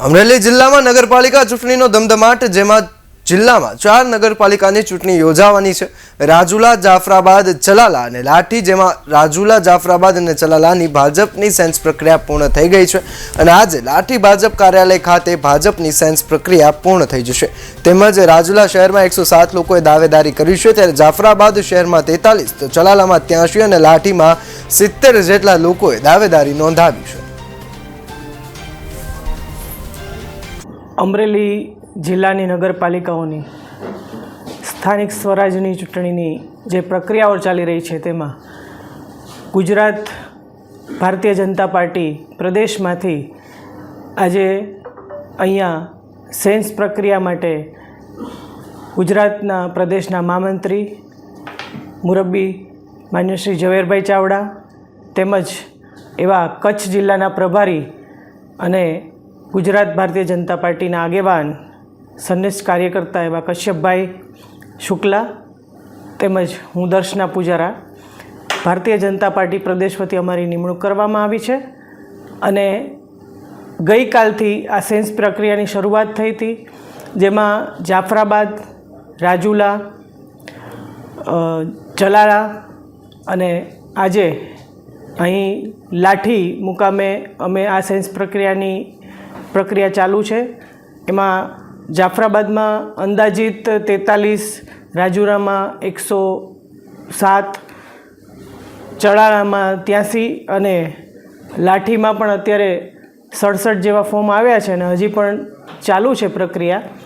અમરેલી જિલ્લામાં નગરપાલિકા ચૂંટણીનો ધમધમાટ, જેમાં જિલ્લામાં ચાર નગરપાલિકાની ચૂંટણી યોજાવાની છે. રાજુલા, જાફરાબાદ ચલાલા અને લાઠી, જેમાં રાજુલા, જાફરાબાદ અને ચલાલાની ભાજપની સેન્સ પ્રક્રિયા પૂર્ણ થઈ ગઈ છે અને આજે લાઠી ભાજપ કાર્યાલય ખાતે ભાજપની સેન્સ પ્રક્રિયા પૂર્ણ થઈ જશે. તેમજ રાજુલા શહેરમાં એકસો સાત લોકોએ દાવેદારી કરી છે, ત્યારે જાફરાબાદ શહેરમાં તેતાલીસ, તો ચલાલામાં ત્યાંશી અને લાઠીમાં સિત્તેર જેટલા લોકોએ દાવેદારી નોંધાવી છે. અમરેલી જિલ્લાની નગરપાલિકાઓની સ્થાનિક સ્વરાજની ચૂંટણીની જે પ્રક્રિયાઓ ચાલી રહી છે તેમાં ગુજરાત ભારતીય જનતા પાર્ટી પ્રદેશમાંથી આજે અહીંયા સેન્સ પ્રક્રિયા માટે ગુજરાતના પ્રદેશના મહામંત્રી મુરબ્બી માન્ય શ્રી ઝવેરભાઈ ચાવડા તેમજ એવા કચ્છ જિલ્લાના પ્રભારી અને ગુજરાત ભારતીય જનતા પાર્ટીના આગેવાન, સંનિષ્ઠ કાર્યકર્તા એવા કશ્યપભાઈ શુક્લા તેમજ હું દર્શના પૂજારા ભારતીય જનતા પાર્ટી પ્રદેશ વતી અમારી નિમણૂક કરવામાં આવી છે અને ગઈકાલથી આ સેન્સ પ્રક્રિયાની શરૂઆત થઈ હતી, જેમાં જાફરાબાદ, રાજુલા જલાળા અને આજે અહીં લાઠી મુકામે અમે આ સેન્સ પ્રક્રિયાની પ્રક્રિયા ચાલુ છે. એમાં જાફરાબાદમાં અંદાજિત તેતાલીસ, રાજુરામાં એકસો સાત, ચડાળામાં ત્યાંસી અને લાઠીમાં પણ અત્યારે સડસઠ જેવા ફોર્મ આવ્યા છે અને હજી પણ ચાલુ છે પ્રક્રિયા.